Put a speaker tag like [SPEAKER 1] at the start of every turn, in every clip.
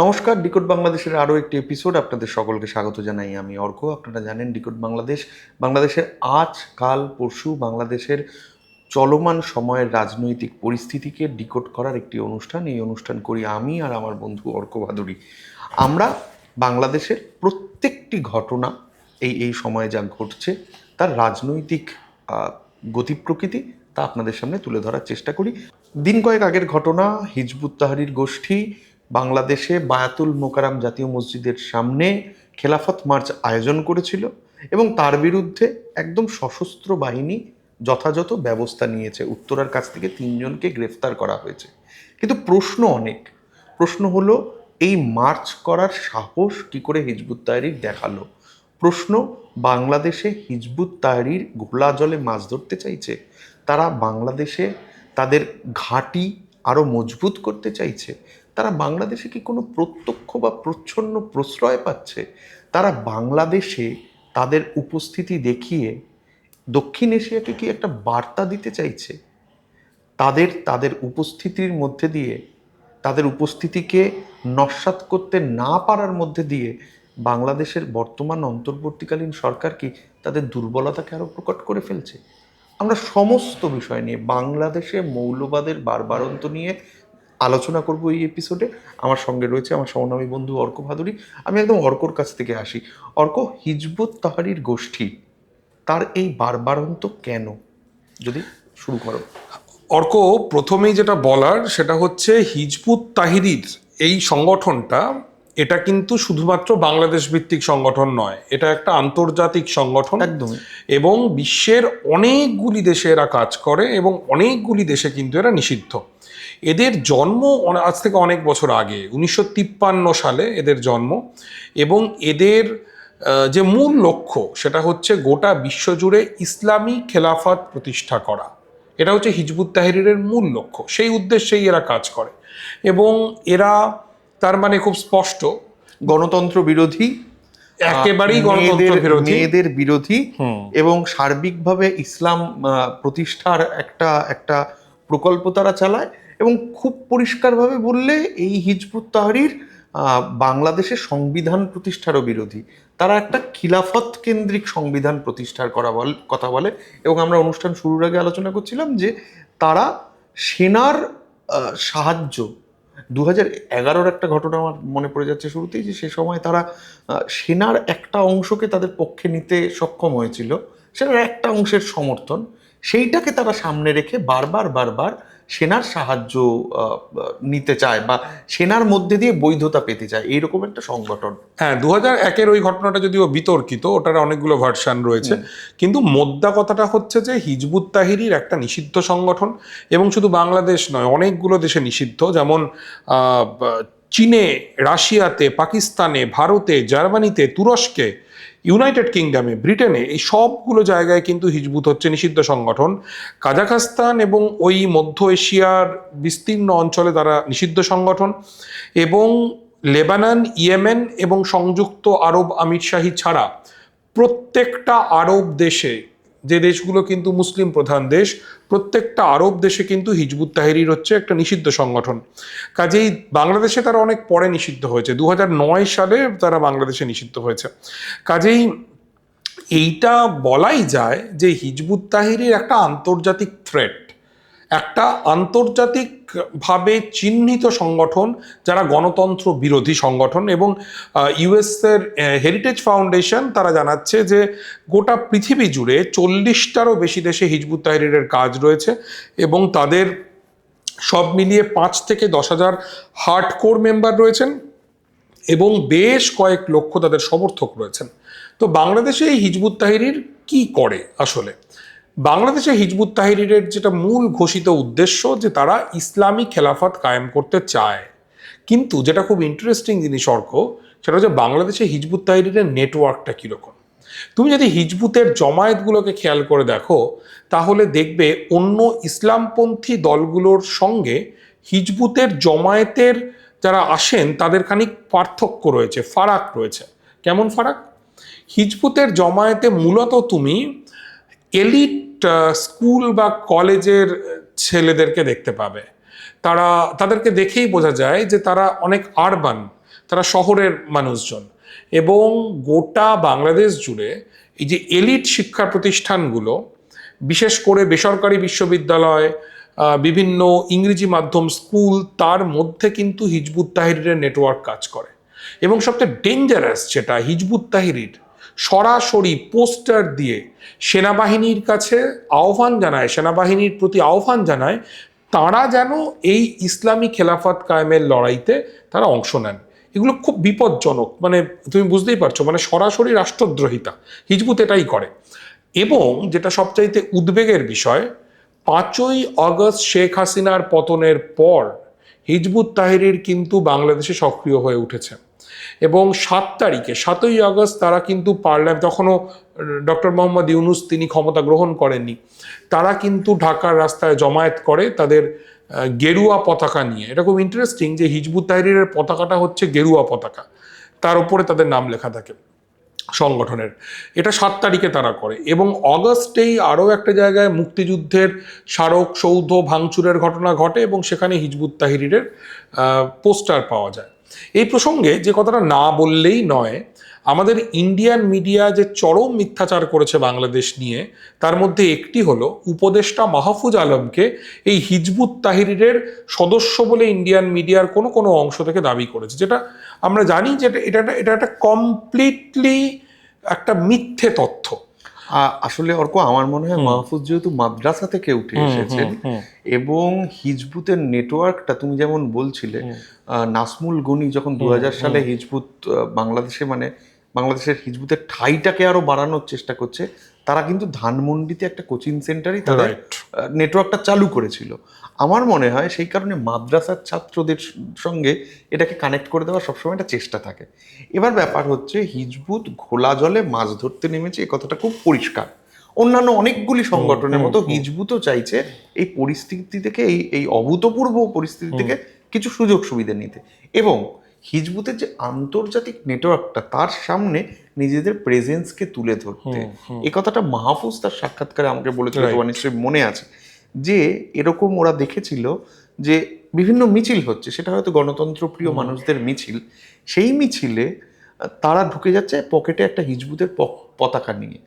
[SPEAKER 1] নমস্কার, ডিকোড বাংলাদেশের আরও একটি এপিসোড আপনাদের সকলকে স্বাগত জানাই আমি অর্ক। আপনারা জানেন ডিকোড বাংলাদেশ। বাংলাদেশের আজ, কাল, পরশু বাংলাদেশের চলমান সময়ের রাজনৈতিক পরিস্থিতিকে ডিকোড করার একটি অনুষ্ঠান। এই অনুষ্ঠান করি আমি আর আমার বন্ধু অর্ক ভাদুরী আমরা বাংলাদেশের প্রত্যেকটি ঘটনা, এই এই সময়ে যা ঘটছে, তার রাজনৈতিক গতি প্রকৃতি তা আপনাদের সামনে তুলে ধরার চেষ্টা করি। দিন কয়েক আগের ঘটনা, হিজবুত তাহারির গোষ্ঠী বাংলাদেশে বায়াতুল মোকারাম জাতীয় মসজিদের সামনে খেলাফত মার্চ আয়োজন করেছিল এবং তার বিরুদ্ধে একদম সশস্ত্র বাহিনী যথাযথ ব্যবস্থা নিয়েছে। উত্তরার কাছ থেকে তিনজনকে গ্রেফতার করা হয়েছে। কিন্তু প্রশ্ন অনেক। প্রশ্ন হলো, এই মার্চ করার সাহস কি করে হিজবুত তাহরির দেখাল? প্রশ্ন, বাংলাদেশে হিজবুত তাহরির ঘোলা জলে মাছ ধরতে চাইছে? তারা বাংলাদেশে তাদের ঘাঁটি আরও মজবুত করতে চাইছে? তারা বাংলাদেশে কি কোনো প্রত্যক্ষ বা প্রচ্ছন্ন প্রশ্রয় পাচ্ছে? তারা বাংলাদেশে তাদের উপস্থিতি দেখিয়ে দক্ষিণ এশিয়াকে কি একটা বার্তা দিতে চাইছে? তাদের তাদের উপস্থিতির মধ্যে দিয়ে, তাদের উপস্থিতিকে নস্বাত করতে না পারার মধ্যে দিয়ে বাংলাদেশের বর্তমান অন্তর্বর্তীকালীন সরকার কি তাদের দুর্বলতাকে আরও প্রকট করে ফেলছে? আমরা সমস্ত বিষয় নিয়ে, বাংলাদেশে মৌলবাদের বারবারন্ত নিয়ে আলোচনা করব এই এপিসোডে আমার সঙ্গে রয়েছে আমার সমনামী বন্ধু অর্ক ভাদুরী। আমি একদম অর্কর কাছ থেকে আসি। অর্ক হিজবুত তাহারির গোষ্ঠী তার এই বারবারন্ত কেন? যদি শুরু করো।
[SPEAKER 2] অর্ক প্রথমেই যেটা বলার সেটা হচ্ছে হিজবুত তাহিরির এই সংগঠনটা এটা কিন্তু শুধুমাত্র বাংলাদেশ ভিত্তিক সংগঠন নয় এটা একটা আন্তর্জাতিক সংগঠন
[SPEAKER 1] একদমই।
[SPEAKER 2] এবং বিশ্বের অনেকগুলি দেশে এরা কাজ করে এবং অনেকগুলি দেশে কিন্তু এরা নিষিদ্ধ। এদের জন্ম আজ থেকে অনেক বছর আগে উনিশশো তিপ্পান্ন সালে এদের জন্ম এবং এদের যে মূল লক্ষ্য সেটা হচ্ছে গোটা বিশ্বজুড়ে ইসলামী খেলাফত প্রতিষ্ঠা করা। এটা হচ্ছে হিজবুত তাহরিরের মূল লক্ষ্য। সেই উদ্দেশ্যেই এরা কাজ করে। এবং এরা তার মানে খুব স্পষ্ট।
[SPEAKER 1] গণতন্ত্র বিরোধী
[SPEAKER 2] একেবারেই গণতন্ত্র বিরোধী।
[SPEAKER 1] মেয়েদের বিরোধী। এবং সার্বিকভাবে ইসলাম প্রতিষ্ঠার একটা একটা প্রকল্প তারা চালায়। এবং খুব পরিষ্কারভাবে বললে এই হিজবুত তাহরির বাংলাদেশের সংবিধান প্রতিষ্ঠারও বিরোধী। তারা একটা খিলাফত কেন্দ্রিক সংবিধান প্রতিষ্ঠার করা বল, কথা বলে এবং আমরা অনুষ্ঠান শুরুর আগে আলোচনা করছিলাম যে তারা সেনার সাহায্য দু হাজার এগারোর একটা ঘটনা আমার মনে পড়ে যাচ্ছে শুরুতেই যে সে সময় তারা সেনার একটা অংশকে তাদের পক্ষে নিতে সক্ষম হয়েছিল, সেনার একটা অংশের সমর্থন, সেইটাকে তারা সামনে রেখে বারবার বারবার সেনার সাহায্য নিতে চায় বা সেনার মধ্যে দিয়ে বৈধতা পেতে চায় এইরকম একটা সংগঠন।
[SPEAKER 2] হ্যাঁ দু হাজার একের ওই ঘটনাটা যদিও বিতর্কিত ওটার অনেকগুলো ভার্সান রয়েছে। কিন্তু মোদ্দা কথাটা হচ্ছে যে হিজবুত তাহিরির একটা নিষিদ্ধ সংগঠন এবং শুধু বাংলাদেশ নয় অনেকগুলো দেশে নিষিদ্ধ। যেমন চীনে রাশিয়াতে পাকিস্তানে ভারতে জার্মানিতে তুরস্কে ইউনাইটেড কিংডমে ব্রিটেনে এই সবগুলো জায়গায় কিন্তু হিজবুত হচ্ছে নিষিদ্ধ সংগঠন। কাজাখাস্তান এবং ওই মধ্য এশিয়ার বিস্তীর্ণ অঞ্চলে তারা নিষিদ্ধ সংগঠন এবং লেবানন, ইয়েমেন এবং সংযুক্ত আরব আমির শাহী ছাড়া প্রত্যেকটা আরব দেশে যে দেশগুলো কিন্তু মুসলিম প্রধান দেশ, প্রত্যেকটা আরব দেশে কিন্তু হিজবুত তাহেরির হচ্ছে একটা নিষিদ্ধ সংগঠন। কাজেই বাংলাদেশে তারা অনেক পরে নিষিদ্ধ হয়েছে। দু সালে তারা বাংলাদেশে নিষিদ্ধ হয়েছে। কাজেই এইটা বলাই যায় যে হিজবুত তাহিরির একটা আন্তর্জাতিক থ্রেট একটা আন্তর্জাতিকভাবে চিহ্নিত সংগঠন যারা গণতন্ত্র বিরোধী সংগঠন এবং ইউএসের হেরিটেজ ফাউন্ডেশন তারা জানাচ্ছে যে গোটা পৃথিবী জুড়ে চল্লিশটারও বেশি দেশে হিজবুত তাহরিরের কাজ রয়েছে এবং তাদের সব মিলিয়ে পাঁচ থেকে দশ হাজার হার্ড কোর মেম্বার রয়েছেন এবং বেশ কয়েক লক্ষ তাদের সমর্থক রয়েছেন। তো বাংলাদেশে এই হিজবুত তাহিরির কি করে আসলে? বাংলাদেশে হিজবুত তাহিরিরের যেটা মূল ঘোষিত উদ্দেশ্য যে তারা ইসলামী খেলাফত কায়েম করতে চায়। কিন্তু যেটা খুব ইন্টারেস্টিং জিনিস, অর্ক, সেটা হচ্ছে বাংলাদেশে হিজবুত তাহিরিরের নেটওয়ার্কটা কীরকম? তুমি যদি হিজবুতের জমায়েতগুলোকে খেয়াল করে দেখো, তাহলে দেখবে অন্য ইসলামপন্থী দলগুলোর সঙ্গে হিজবুতের জমায়েতের যারা আসেন, তাদের খানিক পার্থক্য রয়েছে, ফারাক রয়েছে। কেমন ফারাক? হিজবুতের জমায়েতে মূলত তুমি এলিট স্কুল বা কলেজের ছেলেদেরকে দেখতে পাবে। তারা, তাদেরকে দেখেই বোঝা যায় যে তারা অনেক আরবান তারা শহরের মানুষজন। এবং গোটা বাংলাদেশ জুড়ে এই যে এলিট শিক্ষা প্রতিষ্ঠানগুলো, বিশেষ করে বেসরকারি বিশ্ববিদ্যালয় বিভিন্ন ইংরেজি মাধ্যম স্কুল, তার মধ্যে কিন্তু হিজবুত তাহিরের নেটওয়ার্ক কাজ করে। এবং সবচেয়ে ডেঞ্জারাস যেটা হিজবুত তাহিরির সরাসরি পোস্টার দিয়ে সেনাবাহিনীর কাছে আহ্বান জানায়, সেনাবাহিনীর প্রতি আহ্বান জানায়, তারা যেন এই ইসলামী খেলাফত কায়েমের লড়াইতে তারা অংশ নেন। এগুলো খুব বিপজ্জনক মানে তুমি বুঝতেই পারছ মানে সরাসরি রাষ্ট্রদ্রোহিতা, হিজবুত এটাই করে। এবং যেটা সবচাইতে উদ্বেগের বিষয়, পাঁচই আগস্ট শেখ হাসিনার পতনের পর হিজবুত তাহিরির কিন্তু বাংলাদেশে সক্রিয় হয়ে উঠেছে। এবং সাত তারিখে, সাতই আগস্ট তারা কিন্তু পার্লামেন্ট, তখনও ডক্টর মোহাম্মদ ইউনুস তিনি ক্ষমতা গ্রহণ করেননি, তারা কিন্তু ঢাকার রাস্তায় জমায়েত করে তাদের গেরুয়া পতাকা নিয়ে। এটা খুব ইন্টারেস্টিং যে হিজবুত তাহরিরের পতাকাটা হচ্ছে গেরুয়া পতাকা, তার উপরে তাদের নাম লেখা থাকে। সংগঠনের। এটা সাত তারিখে তারা করে এবং অগস্টেই আরও একটা জায়গায় মুক্তিযুদ্ধের স্মারক, সৌধ, ভাঙচুরের ঘটনা ঘটে এবং সেখানে হিজবুত তাহিরিরের পোস্টার পাওয়া যায়। এই প্রসঙ্গে যে কথাটা না বললেই নয়, আমাদের ইন্ডিয়ান মিডিয়া যে চরম মিথ্যাচার করেছে বাংলাদেশ নিয়ে, তার মধ্যে একটি হলো উপদেষ্টা মাহফুজ আলমকে এই হিজবুত তাহিরের সদস্য বলে ইন্ডিয়ান মিডিয়ার কোনো কোনো অংশ থেকে দাবি করেছে, যেটা আমরা জানি যে এটা- এটা একটা কমপ্লিটলি একটা মিথ্যে তথ্য।
[SPEAKER 1] আসলে অর্ক আমার মনে হয় মাহফুজ যেহেতু মাদ্রাসা থেকে উঠে এসেছেন এবং হিজবুতের নেটওয়ার্কটা তুমি যেমন বলছিলে নাসমুল গনি যখন দু হাজার সালে হিজবুত বাংলাদেশে মানে বাংলাদেশের হিজবুতের ঠাইটাকে আরও বাড়ানোর চেষ্টা করছে তারা কিন্তু ধানমন্ডিতে একটা কোচিং সেন্টারই
[SPEAKER 2] তারা.
[SPEAKER 1] নেটওয়ার্কটা চালু করেছিল। আমার মনে হয় সেই কারণে মাদ্রাসার ছাত্রদের সঙ্গে এটাকে কানেক্ট করে দেওয়ার সবসময় একটা চেষ্টা থাকে। এবার ব্যাপার হচ্ছে হিজবুত ঘোলা জলে মাছ ধরতে নেমেছে এই কথাটা খুব পরিষ্কার। অন্যান্য অনেকগুলি সংগঠনের মতো হিজবুতও চাইছে এই পরিস্থিতি থেকে এই এই অভূতপূর্ব পরিস্থিতি থেকে কিছু সুযোগ সুবিধা নিতে। এবং হিজবুতের যে আন্তর্জাতিক নেটওয়ার্কটা তার সামনে নিজেদের প্রেজেন্সকে তুলে ধরতে। এই কথাটা মাহফুজ তার সাক্ষাৎকারে আমাকে বলেছিল. তোমার নিশ্চয়ই মনে আছে। যে এরকম ওরা দেখেছিল যে বিভিন্ন মিছিল হচ্ছে সেটা হয়তো গণতন্ত্রপ্রিয় মানুষদের মিছিল সেই মিছিলে তারা ঢুকে যাচ্ছে পকেটে একটা হিজবুতের পতাকা নিয়ে।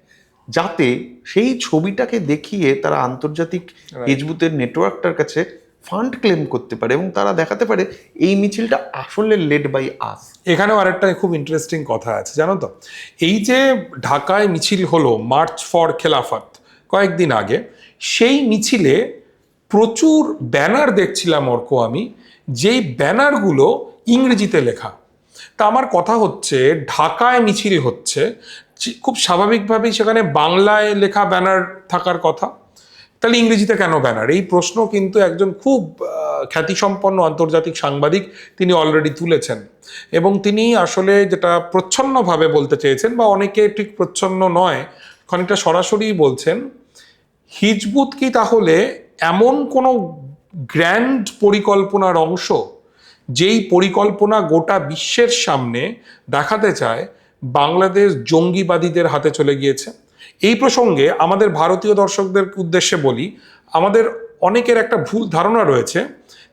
[SPEAKER 1] যাতে সেই ছবিটাকে দেখিয়ে তারা আন্তর্জাতিক হিজবুতের নেটওয়ার্কটার কাছে ফান্ড ক্লেম করতে পারে এবং তারা দেখাতে পারে এই মিছিলটা আসলে লেড বাই আস
[SPEAKER 2] এখানেও আরেকটা খুব ইন্টারেস্টিং কথা আছে জানো তো? এই যে ঢাকায় মিছিল হলো মার্চ ফর খেলাফত কয়েকদিন আগে সেই মিছিলে প্রচুর ব্যানার দেখছিলাম, অর্ক আমি, যেই ব্যানারগুলো ইংরেজিতে লেখা। তা আমার কথা হচ্ছে, ঢাকায় মিছিল হচ্ছে খুব স্বাভাবিকভাবেই সেখানে বাংলায় লেখা ব্যানার থাকার কথা। তাহলে ইংরেজিতে কেন ব্যানার? এই প্রশ্ন কিন্তু একজন খুব খ্যাতিসম্পন্ন আন্তর্জাতিক সাংবাদিক তিনি অলরেডি তুলেছেন। এবং তিনি আসলে যেটা প্রচ্ছন্নভাবে বলতে চেয়েছেন, বা অনেকে ঠিক প্রচ্ছন্ন নয়, খানিকটা সরাসরি বলছেন হিজবুত কি তাহলে এমন কোনো গ্র্যান্ড পরিকল্পনার অংশ যেই পরিকল্পনা গোটা বিশ্বের সামনে দেখাতে চায় বাংলাদেশ জঙ্গিবাদীদের হাতে চলে গিয়েছে? এই প্রসঙ্গে আমাদের ভারতীয় দর্শকদের উদ্দেশ্যে বলি, আমাদের অনেকের একটা ভুল ধারণা রয়েছে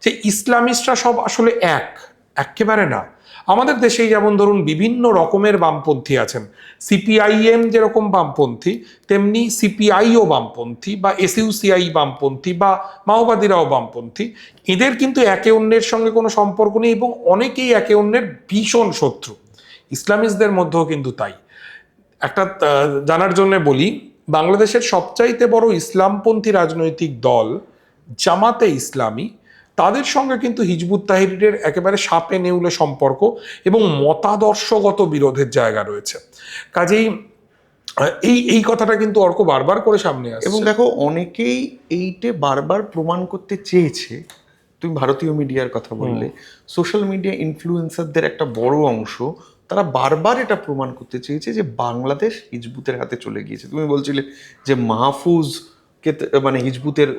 [SPEAKER 2] যে ইসলামিস্টরা সব আসলে এক, একেবারে না। আমাদের দেশেই যেমন ধরুন বিভিন্ন রকমের বামপন্থী আছেন, সিপিআইএম যেরকম বামপন্থী, তেমনি সিপিআইও বামপন্থী বা এসইউসিআই বামপন্থী বা মাওবাদীরাও বামপন্থী। এদের কিন্তু একে অন্যের সঙ্গে কোনো সম্পর্ক নেই এবং অনেকেই একে অন্যের ভীষণ শত্রু। ইসলামিস্টদের মধ্যেও কিন্তু তাই। একটা জানার জন্য বলি, বাংলাদেশের সবচাইতে বড় ইসলামপন্থী রাজনৈতিক দল জামাতে ইসলামী তাদের সঙ্গে কিন্তু হিজবুত তাহিরের একেবারে সাপে নেউলে সম্পর্ক এবং মতাদর্শগত বিরোধের জায়গা রয়েছে। কাজেই এই এই কথাটা কিন্তু অর্ক বারবার করে সামনে আসছে।
[SPEAKER 1] এবং দেখো অনেকেই এইটে বারবার প্রমাণ করতে চেয়েছে তুমি ভারতীয় মিডিয়ার কথা বললে সোশ্যাল মিডিয়া ইনফ্লুয়েন্সারদের একটা বড় অংশ তারা বারবার এটা প্রমাণ করতে চেয়েছে যে বাংলাদেশ হিজবুতের হাতে চলে গিয়েছে। তুমি বলছিলে যে মাহফুজকে তে- মানে হিজবুতের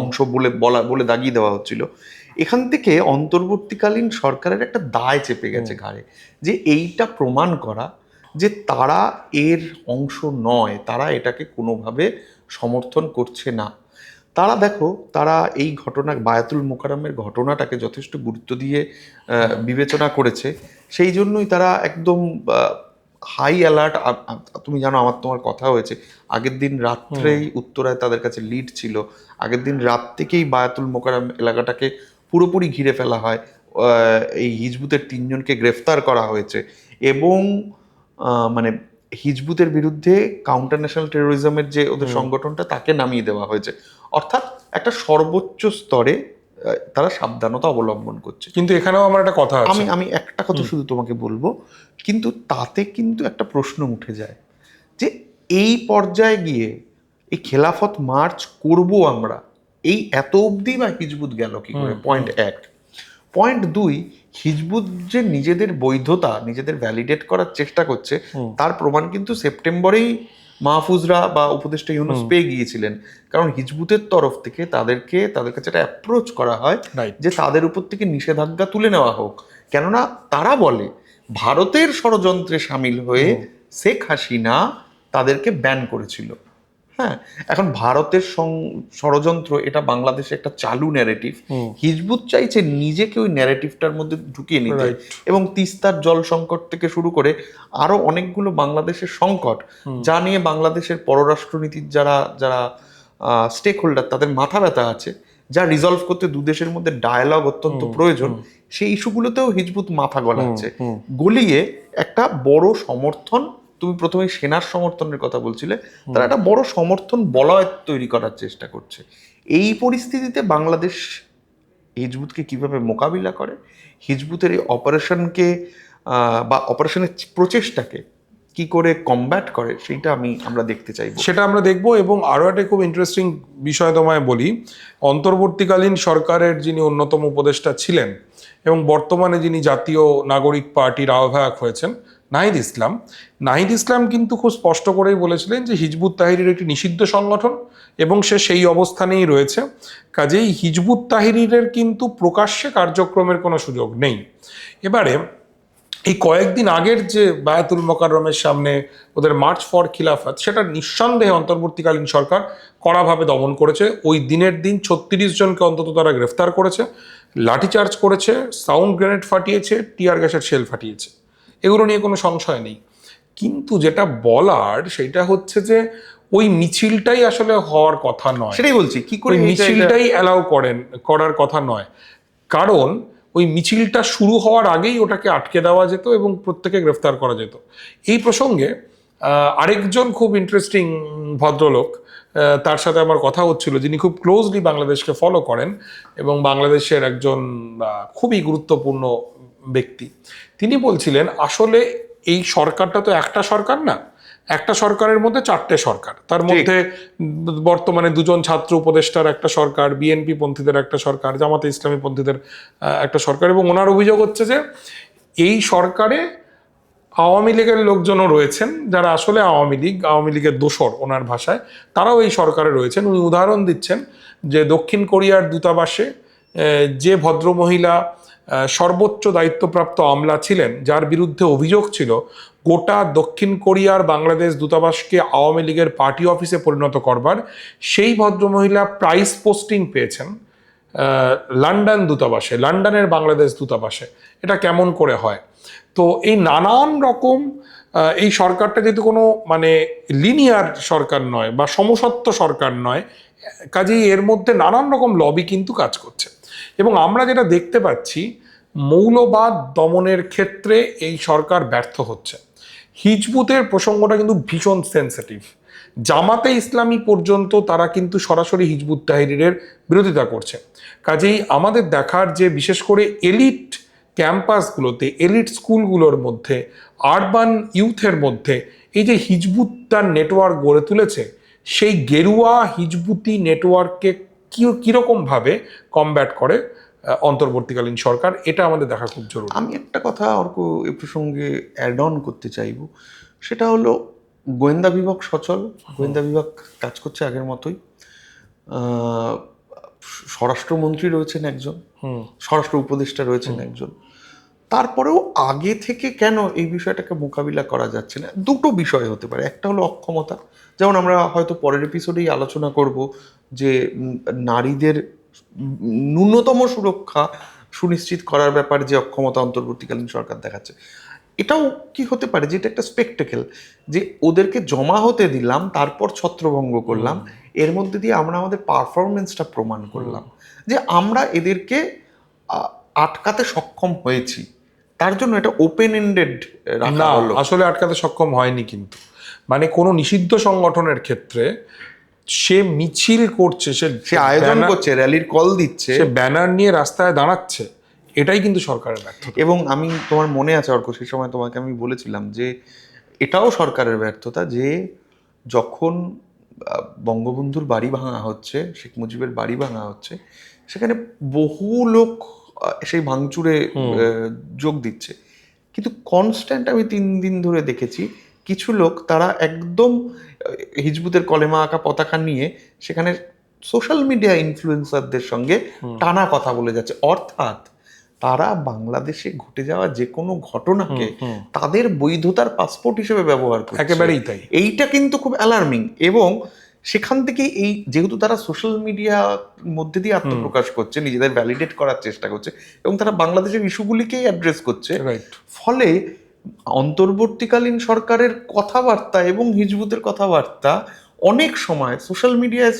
[SPEAKER 1] অংশ বলে বলা বলে দাগিয়ে দেওয়া হচ্ছিল। এখান থেকে অন্তর্বর্তীকালীন সরকারের একটা দায় চেপে গেছে ঘাড়ে যে এইটা প্রমাণ করা যে তারা এর অংশ নয় তারা এটাকে কোনোভাবে সমর্থন করছে না। তারা দেখো তারা এই ঘটনা বায়াতুল মোকারমের ঘটনাটাকে যথেষ্ট গুরুত্ব দিয়ে বিবেচনা করেছে। সেই জন্যই তারা একদম হাই অ্যালার্ট তুমি জানো আমার তোমার কথা হয়েছে। আগের দিন রাত্রেই উত্তরায় তাদের কাছে লিড ছিল। আগের দিন রাত থেকেই বায়াতুল মোকারম এলাকাটাকে পুরোপুরি ঘিরে ফেলা হয়। এই হিজবুতের তিনজনকে গ্রেফতার করা হয়েছে এবং মানে হিজবুতের বিরুদ্ধে কাউন্টার ন্যাশনাল টেরোরিজমের যে ওদের সংগঠনটা তাকে নামিয়ে দেওয়া হয়েছে। অর্থাৎ একটা সর্বোচ্চ স্তরে তারা সাবধানতা অবলম্বন করছে।
[SPEAKER 2] কিন্তু এখানেও আমার একটা কথা
[SPEAKER 1] আমি আমি একটা কথা শুধু তোমাকে বলব কিন্তু তাতে কিন্তু একটা প্রশ্ন উঠে যায় যে এই পর্যায়ে গিয়ে এই খেলাফত মার্চ করব আমরা এই এত অবধি বা হিজবুত গেল কি করে? পয়েন্ট এক। পয়েন্ট দুই হিজবুত যে নিজেদের বৈধতা নিজেদের ভ্যালিডেট করার চেষ্টা করছে তার প্রমাণ কিন্তু সেপ্টেম্বরেই মাহফুজরা বা উপদেষ্টা ইউনুস পেয়ে গিয়েছিলেন। কারণ হিজবুতের তরফ থেকে তাদেরকে তাদের কাছে একটা অ্যাপ্রোচ করা হয়. যে তাদের উপর থেকে নিষেধাজ্ঞা তুলে নেওয়া হোক। কেননা তারা বলে ভারতের ষড়যন্ত্রে সামিল হয়ে শেখ হাসিনা তাদেরকে ব্যান করেছিল। হ্যাঁ এখন ভারতের ষড়যন্ত্র এটা বাংলাদেশে একটা চালু ন্যারেটিভ হিজবুত চাইছে নিজেকে ওই ন্যারেটিভটার মধ্যে ঢুকিয়ে নিতে। এবং তিস্তার জল সংকট থেকে শুরু করে আরও অনেকগুলো বাংলাদেশের সংকট যা নিয়ে বাংলাদেশের পররাষ্ট্রনীতির যারা যারা স্টেক হোল্ডার তাদের মাথা ব্যথা আছে যা রিজলভ করতে দু দেশের মধ্যে ডায়ালগ অত্যন্ত প্রয়োজন। সেই ইস্যুগুলোতেও হিজবুত মাথা গলাচ্ছে। গলিয়ে একটা বড় সমর্থন তুমি প্রথমে সেনার সমর্থনের কথা বলছিলে তারা একটা বড় সমর্থন বলয় তৈরি করার চেষ্টা করছে। এই পরিস্থিতিতে বাংলাদেশ হিজবুতকে কীভাবে মোকাবিলা করে? হিজবুতের এই অপারেশনকে বা অপারেশনের প্রচেষ্টাকে কি করে কমব্যাট করে সেইটা আমি আমরা দেখতে চাইব।
[SPEAKER 2] সেটা আমরা দেখব এবং আরও একটা খুব ইন্টারেস্টিং বিষয় তোমায় বলি। অন্তর্বর্তীকালীন সরকারের যিনি অন্যতম উপদেষ্টা ছিলেন এবং বর্তমানে যিনি জাতীয় নাগরিক পার্টির আহ্বায়ক হয়েছেন নাহিদ ইসলাম। নাহিদ ইসলাম কিন্তু খুব স্পষ্ট করেই বলেছিলেন যে হিজবুত তাহিরির একটি নিষিদ্ধ সংগঠন এবং সে সেই অবস্থানেই রয়েছে। কাজেই হিজবুত তাহিরিরের কিন্তু প্রকাশ্যে কার্যক্রমের কোনো সুযোগ নেই। এবারে এই কয়েকদিন আগের যে বায়াতুল মোকাররমের সামনে ওদের মার্চ ফর খিলাফত, সেটা নিঃসন্দেহে অন্তর্বর্তীকালীন সরকার কড়াভাবে দমন করেছে। ওই দিনের দিন ছত্রিশ জনকে অন্তত তারা গ্রেফতার করেছে, লাঠিচার্জ করেছে, সাউন্ড গ্রেনেড ফাটিয়েছে, টিয়ার গ্যাসের শেল ফাটিয়েছে। এগুলো নিয়ে কোনো সংশয় নেই। কিন্তু যেটা বলার সেটা হচ্ছে যে ওই মিছিলটাই আসলে হওয়ার কথা নয়।
[SPEAKER 1] সেটাই বলছি কি করে
[SPEAKER 2] মিছিলটাই অ্যালাউ করেন করার কথা নয়। কারণ ওই মিছিলটা শুরু হওয়ার আগেই ওটাকে আটকে দেওয়া যেত এবং প্রত্যেকে গ্রেফতার করা যেত। এই প্রসঙ্গে আহ, আরেকজন খুব ইন্টারেস্টিং ভদ্রলোক তার সাথে আমার কথা হচ্ছিল যিনি খুব ক্লোজলি বাংলাদেশকে ফলো করেন এবং বাংলাদেশের একজন খুবই গুরুত্বপূর্ণ ব্যক্তি। তিনি বলছিলেন আসলে এই সরকারটা তো একটা সরকার না একটা সরকারের মধ্যে চারটে সরকার। তার মধ্যে বর্তমানে দুজন ছাত্র উপদেষ্টার একটা সরকার বিএনপি পন্থীদের একটা সরকার জামাতে ইসলামী পন্থীদের একটা সরকার এবং ওনার অভিযোগ হচ্ছে যে এই সরকারে আওয়ামী লীগের লোকজনও রয়েছেন যারা আসলে আওয়ামী লীগ আওয়ামী লীগের দোসর ওনার ভাষায় তারাও এই সরকারে রয়েছেন। উনি উদাহরণ দিচ্ছেন যে দক্ষিণ কোরিয়ার দূতাবাসে যে ভদ্রমহিলা সর্বোচ্চ দায়িত্বপ্রাপ্ত আমলা ছিলেন, যার বিরুদ্ধে অভিযোগ ছিল, গোটা দক্ষিণ কোরিয়ার বাংলাদেশ দূতাবাসকে আওয়ামী লীগের পার্টি অফিসে পরিণত করবার সেই ভদ্রমহিলা প্রাইস পোস্টিং পেয়েছেন লন্ডন দূতাবাসে, লন্ডনের বাংলাদেশ দূতাবাসে। এটা কেমন করে হয়? তো এই নানান রকম এই সরকারটা যেহেতু কোনো মানে লিনিয়ার সরকার নয় বা সমসত্ব সরকার নয়, কাজেই এর মধ্যে নানান রকম লবি কিন্তু কাজ করছে। এবং আমরা যেটা দেখতে পাচ্ছি, মৌলবাদ দমনের ক্ষেত্রে এই সরকার ব্যর্থ হচ্ছে। হিজবুতের প্রসঙ্গটা কিন্তু ভীষণ সেন্সিটিভ জামাতে ইসলামী পর্যন্ত তারা কিন্তু সরাসরি হিজবুত তাহিরের বিরোধিতা করছে। কাজেই আমাদের দেখার যে বিশেষ করে এলিট ক্যাম্পাসগুলোতে, এলিট স্কুলগুলোর মধ্যে, আরবান ইউথের মধ্যে এই যে হিজবুত তার নেটওয়ার্ক গড়ে তুলেছে, সেই গেরুয়া হিজবুতি নেটওয়ার্ককে কি কীরকমভাবে কমব্যাট করে অন্তর্বর্তীকালীন সরকার এটা আমাদের দেখা খুব জরুরি।
[SPEAKER 1] আমি একটা কথা অর্ক এ প্রসঙ্গে অ্যাড অন করতে চাইব। সেটা হলো গোয়েন্দা বিভাগ সচল গোয়েন্দা বিভাগ কাজ করছে আগের মতোই। স্বরাষ্ট্রমন্ত্রী রয়েছেন একজন স্বরাষ্ট্র উপদেষ্টা রয়েছেন একজন। তারপরেও আগে থেকে কেন এই বিষয়টাকে মোকাবিলা করা যাচ্ছে না? দুটো বিষয় হতে পারে। একটা হলো অক্ষমতা। যেমন আমরা হয়তো পরের এপিসোডেই আলোচনা করব যে নারীদের ন্যূনতম সুরক্ষা সুনিশ্চিত করার ব্যাপারে যে অক্ষমতা অন্তর্বর্তীকালীন সরকার দেখাচ্ছে। এটাও কি হতে পারে যে এটা একটা স্পেকটেকেল যে ওদেরকে জমা হতে দিলাম তারপর ছত্রভঙ্গ করলাম এর মধ্যে দিয়ে আমরা আমাদের পারফরমেন্সটা প্রমাণ করলাম। যে আমরা এদেরকে আটকাতে সক্ষম হয়েছি। তার জন্য এটা ওপেন এন্ডেড
[SPEAKER 2] না আসলে আটকাতে সক্ষম হয়নি কিন্তু। মানে কোনো নিষিদ্ধ সংগঠনের ক্ষেত্রে সে মিছিল করছে সে
[SPEAKER 1] সে আয়োজন করছে র্যালির কল দিচ্ছে।
[SPEAKER 2] সে ব্যানার নিয়ে রাস্তায় দাঁড়াচ্ছে। এটাই কিন্তু সরকারের ব্যর্থ
[SPEAKER 1] এবং আমি তোমার মনে আছে অর্ক সেই সময় তোমাকে আমি বলেছিলাম যে এটাও সরকারের ব্যর্থতা যে যখন বঙ্গবন্ধুর বাড়ি ভাঙা হচ্ছে শেখ মুজিবের বাড়ি ভাঙা হচ্ছে সেখানে বহু লোক সেই ভাঙচুরে যোগ দিচ্ছে। কিন্তু কনস্ট্যান্ট আমি তিন দিন ধরে দেখেছি কিছু লোক তারা একদম হিজবুতের কলেমা আঁকা পতাকা নিয়ে সেখানে সোশ্যাল মিডিয়া ইনফ্লুয়েন্সারদের সঙ্গে টানা কথা বলে যাচ্ছে। অর্থাৎ তারা বাংলাদেশে ঘটে যাওয়া যে কোনো ঘটনাকে তাদের বৈধতার পাসপোর্ট হিসেবে ব্যবহার করে
[SPEAKER 2] একেবারেই তাই।
[SPEAKER 1] এইটা কিন্তু খুব অ্যালার্মিং এবং সেখান থেকে এই যেহেতু তারা সোশ্যাল মিডিয়ার মধ্যে দিয়ে আত্মপ্রকাশ করছে নিজেদের ভ্যালিডেট করার চেষ্টা করছে এবং তারা বাংলাদেশের ইস্যুগুলিকেই অ্যাড্রেস করছে। ফলে অন্তর্বর্তীকালীন সরকারের কথাবার্তা এবং হিজবুতের কথাবার্তা অনেক সময় সোশ্যাল মিডিয়ায়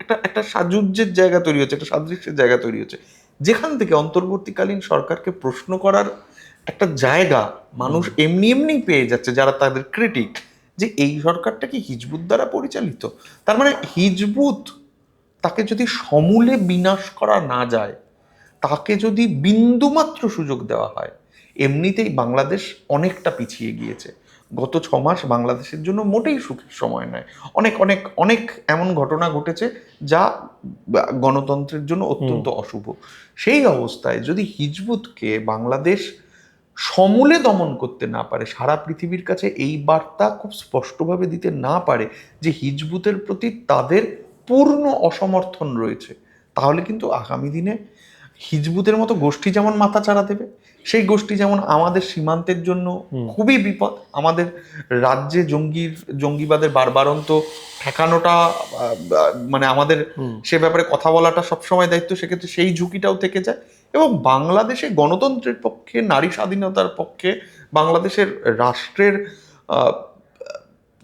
[SPEAKER 1] একটা একটা সাজুজ্যের জায়গা তৈরি হচ্ছে একটা সাদৃশ্যের জায়গা তৈরি হচ্ছে। যেখান থেকে অন্তর্বর্তীকালীন সরকারকে প্রশ্ন করার একটা জায়গা মানুষ এমনি এমনি পেয়ে যাচ্ছে যারা তাদের ক্রিটিক যে এই সরকারটা কি হিজবুত দ্বারা পরিচালিত? তার মানে হিজবুত তাকে যদি সমূলে বিনাশ করা না যায় তাকে যদি বিন্দুমাত্র সুযোগ দেওয়া হয় এমনিতেই বাংলাদেশ অনেকটা পিছিয়ে গিয়েছে। গত ছ মাস বাংলাদেশের জন্য মোটেই সুখের সময় নয়। অনেক অনেক অনেক এমন ঘটনা ঘটেছে যা গণতন্ত্রের জন্য অত্যন্ত অশুভ। সেই অবস্থায় যদি হিজবুতকে বাংলাদেশ সমূলে দমন করতে না পারে সারা পৃথিবীর কাছে এই বার্তা খুব স্পষ্টভাবে দিতে না পারে যে হিজবুতের প্রতি তাদের পূর্ণ অসমর্থন রয়েছে। তাহলে কিন্তু আগামী দিনে হিজবুতের মতো গোষ্ঠী যেমন মাথা চাড়া দেবে সেই গোষ্ঠী যেমন আমাদের সীমান্তের জন্য খুবই বিপদ আমাদের রাজ্যে জঙ্গির জঙ্গিবাদের বারবারন্ত ঠেকানোটা মানে আমাদের সে ব্যাপারে কথা বলাটা সবসময় দায়িত্ব সেক্ষেত্রে সেই ঝুঁকিটাও থেকে যায়। এবং বাংলাদেশে গণতন্ত্রের পক্ষে, নারী স্বাধীনতার পক্ষে, বাংলাদেশের রাষ্ট্রের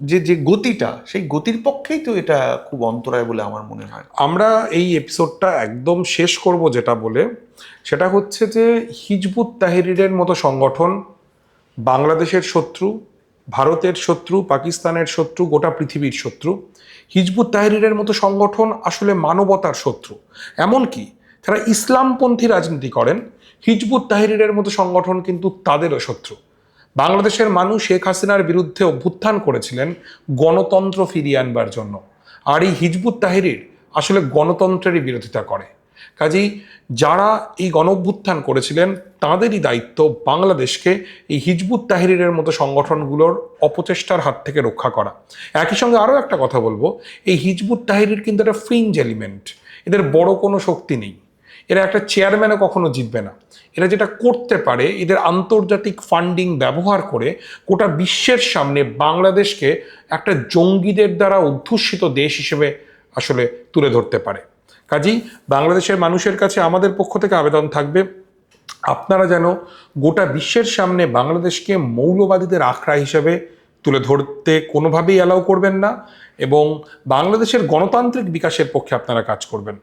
[SPEAKER 1] যে যে গতিটা, সেই গতির পক্ষেই তো এটা খুব অন্তরায় বলে আমার মনে হয়
[SPEAKER 2] আমরা এই এপিসোডটা একদম শেষ করব যেটা বলে। সেটা হচ্ছে যে, হিজবুত তাহরিরের মতো সংগঠন, বাংলাদেশের শত্রু, ভারতের শত্রু, পাকিস্তানের শত্রু, গোটা পৃথিবীর শত্রু, হিজবুত তাহরিরের মতো সংগঠন আসলে মানবতার শত্রু। এমনকি যারা ইসলামপন্থী রাজনীতি করেন। হিজবুত তাহরিরের মতো সংগঠন কিন্তু তাদেরও শত্রু। বাংলাদেশের মানুষ শেখ হাসিনার বিরুদ্ধে অভ্যুত্থান করেছিলেন গণতন্ত্র ফিরিয়ে আনবার জন্য। আর এই হিজবুত তাহরির আসলে গণতন্ত্রেরই বিরোধিতা করে। কাজেই যারা এই গণ অভ্যুত্থান করেছিলেন, তাঁদেরই দায়িত্ব বাংলাদেশকে এই হিজবুত তাহরিরের মতো সংগঠনগুলোর অপচেষ্টার হাত থেকে রক্ষা করা। একই সঙ্গে আরও একটা কথা বলব, এই হিজবুত তাহরির কিন্তু একটা ফ্রিঞ্জ এলিমেন্ট এদের বড় কোনো শক্তি নেই। এরা একটা চেয়ারম্যানও কখনো জিতবে না। এরা যেটা করতে পারে, এদের আন্তর্জাতিক ফান্ডিং ব্যবহার করে গোটা বিশ্বের সামনে বাংলাদেশকে একটা জঙ্গিদের দ্বারা অধ্যুষিত দেশ হিসেবে আসলে তুলে ধরতে পারে। কাজেই বাংলাদেশের মানুষের কাছে আমাদের পক্ষ থেকে আবেদন থাকবে, আপনারা যেন গোটা বিশ্বের সামনে বাংলাদেশকে মৌলবাদীদের আখড়া হিসেবে তুলে ধরতে কোনোভাবেই অ্যালাউ করবেন না এবং বাংলাদেশের গণতান্ত্রিক বিকাশের পক্ষে আপনারা কাজ করবেন।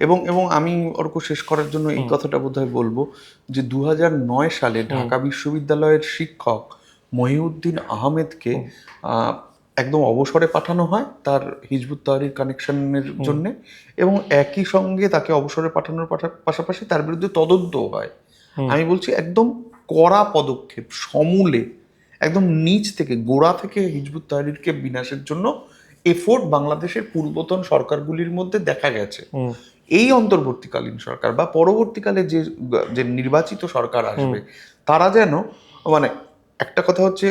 [SPEAKER 1] এবং এবং আমি অর্ক শেষ করার জন্য এই কথাটা বোধহয় বলব যে দু নয় সালে ঢাকা বিশ্ববিদ্যালয়ের শিক্ষক মহিউদ্দিন আহমেদকে আহ, একদম অবসরে পাঠানো হয় তার হিজবুত তাহরির কানেকশনের জন্য এবং একই সঙ্গে তাকে অবসরে পাঠানোর পাশাপাশি তার বিরুদ্ধে তদন্ত হয়। আমি বলছি একদম কড়া পদক্ষেপ সমূলে একদম নিচ থেকে গোড়া থেকে হিজবুত তাহরিরকে বিনাশের জন্য এফোর্ট বাংলাদেশের পূর্বতন সরকারগুলির মধ্যে দেখা গেছে। এই অন্তর্বর্তীকালীন সরকার বা পরবর্তীকালে যে যে নির্বাচিত সরকার আসবে তারা যেন মানে একটা কথা হচ্ছে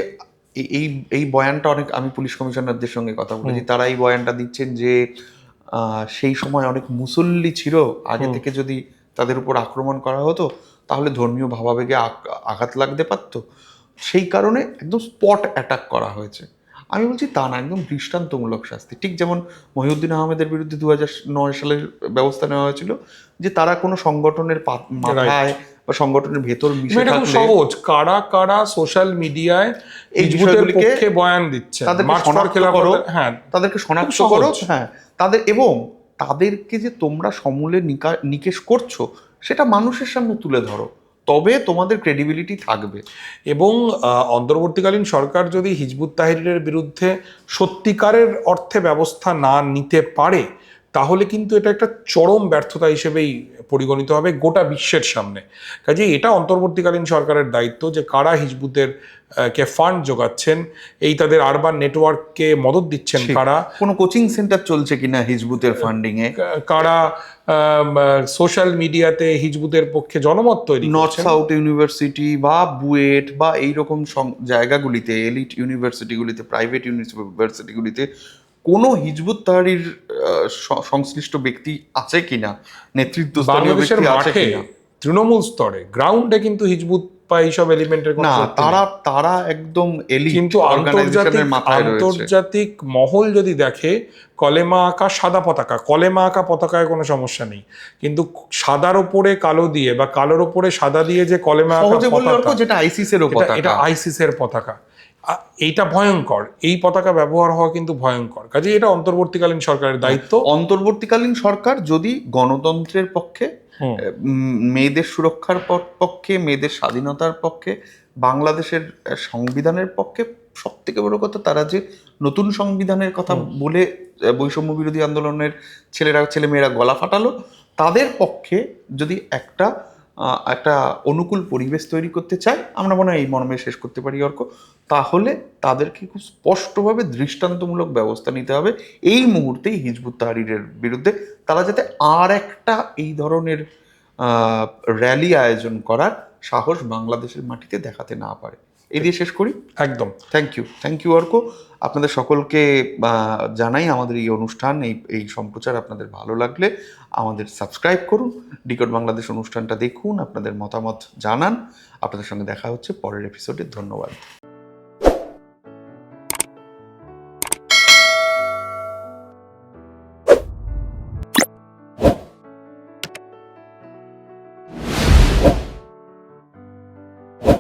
[SPEAKER 1] এই এই বয়ানটা অনেক আমি পুলিশ কমিশনারদের সঙ্গে কথা বলেছি তারা এই বয়ানটা দিচ্ছেন যে আহ, সেই সময় অনেক মুসল্লি ছিল আগে থেকে যদি তাদের উপর আক্রমণ করা হতো তাহলে ধর্মীয় ভাবাবেগে আঘাত লাগতে পারতো। সেই কারণে একদম স্পট অ্যাটাক করা হয়েছে। আমি বলছি তা না একদম দৃষ্টান্তমূলক শাস্তি। ঠিক যেমন মহিউদ্দিন আহমেদের বিরুদ্ধে দু নয় সালের ব্যবস্থা নেওয়া হয়েছিল যে তারা কোনো সংগঠনের মাথায় বা সংগঠনের ভেতর মিশে থাকলে
[SPEAKER 2] সহজ। কারা কারা সোশ্যাল মিডিয়ায়
[SPEAKER 1] এই
[SPEAKER 2] পক্ষে বয়ান দিচ্ছে?
[SPEAKER 1] তাদেরকে শনাক্ত করো।
[SPEAKER 2] হ্যাঁ
[SPEAKER 1] তাদেরকে শনাক্ত করো হ্যাঁ। তাদের এবং তাদেরকে যে তোমরা সমূলে নিকা- নিকেশ করছ সেটা মানুষের সামনে তুলে ধরো। তবে তোমাদের ক্রেডিবিলিটি থাকবে।
[SPEAKER 2] এবং অন্তর্বর্তীকালীন সরকার যদি হিজবুত তাহরিরের বিরুদ্ধে সত্যিকারের অর্থে ব্যবস্থা না নিতে পারে তাহলে কিন্তু এটা একটা চরম ব্যর্থতা হিসেবেই পরিগণিত হবে গোটা বিশ্বের সামনে। কাজে এটা অন্তর্বর্তীকালীন সরকারের দায়িত্ব যে কারা হিজবুতের কে ফান্ড যোগাচ্ছেন এই তাদের আরবান নেটওয়ার্ককে মদত দিচ্ছেন কারা।
[SPEAKER 1] কোনো কোচিং সেন্টার চলছে কিনা হিজবুতের
[SPEAKER 2] ফান্ডিংয়ে কারা সোশ্যাল মিডিয়াতে হিজবুদের পক্ষে জনমত তৈরি
[SPEAKER 1] নর্থ সাউথ ইউনিভার্সিটি বা বুয়েট বা এইরকম জায়গাগুলিতে এলিট ইউনিভার্সিটিগুলিতে প্রাইভেট ইউনিভার্সিটিগুলিতে কোনো হিজবুত তাহারির সংশ্লিষ্ট ব্যক্তি আছে কিনা?
[SPEAKER 2] বাংলাদেশের মাঠে তৃণমূল স্তরে গ্রাউন্ডে কিন্তু হিজবুত বা এইসব এলিমেন্টের
[SPEAKER 1] না। তারা তারা একদম
[SPEAKER 2] কিন্তু আন্তর্জাতিক আন্তর্জাতিক মহল যদি দেখে কলেমা আঁকা সাদা পতাকা কলেমা আঁকা পতাকায় কোনো সমস্যা নেই। কিন্তু সাদার ওপরে কালো দিয়ে বা কালোর ওপরে সাদা দিয়ে যে কলেমা আঁকা পতাকা
[SPEAKER 1] যেটা আইসিস এর
[SPEAKER 2] এটা-
[SPEAKER 1] পতাকা
[SPEAKER 2] এটা আইসিস এর পতাকা। এইটা ভয়ঙ্কর। এই পতাকা ব্যবহার হওয়া কিন্তু ভয়ঙ্কর। কাজে এটা অন্তর্বর্তীকালীন সরকারের দায়িত্ব।
[SPEAKER 1] অন্তর্বর্তীকালীন সরকার যদি গণতন্ত্রের পক্ষে মেয়েদের সুরক্ষার পক্ষে মেয়েদের স্বাধীনতার পক্ষে বাংলাদেশের সংবিধানের পক্ষে সব থেকে বড় কথা তারা যে নতুন সংবিধানের কথা বলে বৈষম্য বিরোধী আন্দোলনের ছেলেরা ছেলে মেয়েরা গলা ফাটালো তাদের পক্ষে যদি একটা একটা অনুকূল পরিবেশ তৈরি করতে চায় আমরা মনে হয় এই মর্মে শেষ করতে পারি, অর্ক। তাহলে তাদেরকে খুব স্পষ্টভাবে দৃষ্টান্তমূলক ব্যবস্থা নিতে হবে। এই মুহূর্তেই হিজবুত তাহারিরের বিরুদ্ধে তারা যাতে আর একটা এই ধরনের র্যালি আয়োজন করার সাহস বাংলাদেশের মাটিতে দেখাতে না পারে। এই দিয়ে শেষ করি।
[SPEAKER 2] একদম।
[SPEAKER 1] Thank you thank you Arka. আপনাদের সকলকে জানাই আমাদের এই অনুষ্ঠান এই এই সম্প্রচার আপনাদের ভালো লাগলে আমাদের সাবস্ক্রাইব করুন। ডিকট বাংলাদেশ অনুষ্ঠানটা দেখুন আপনাদের মতামত জানান। আপনাদের সঙ্গে দেখা হচ্ছে পরের এপিসোডে ধন্যবাদ।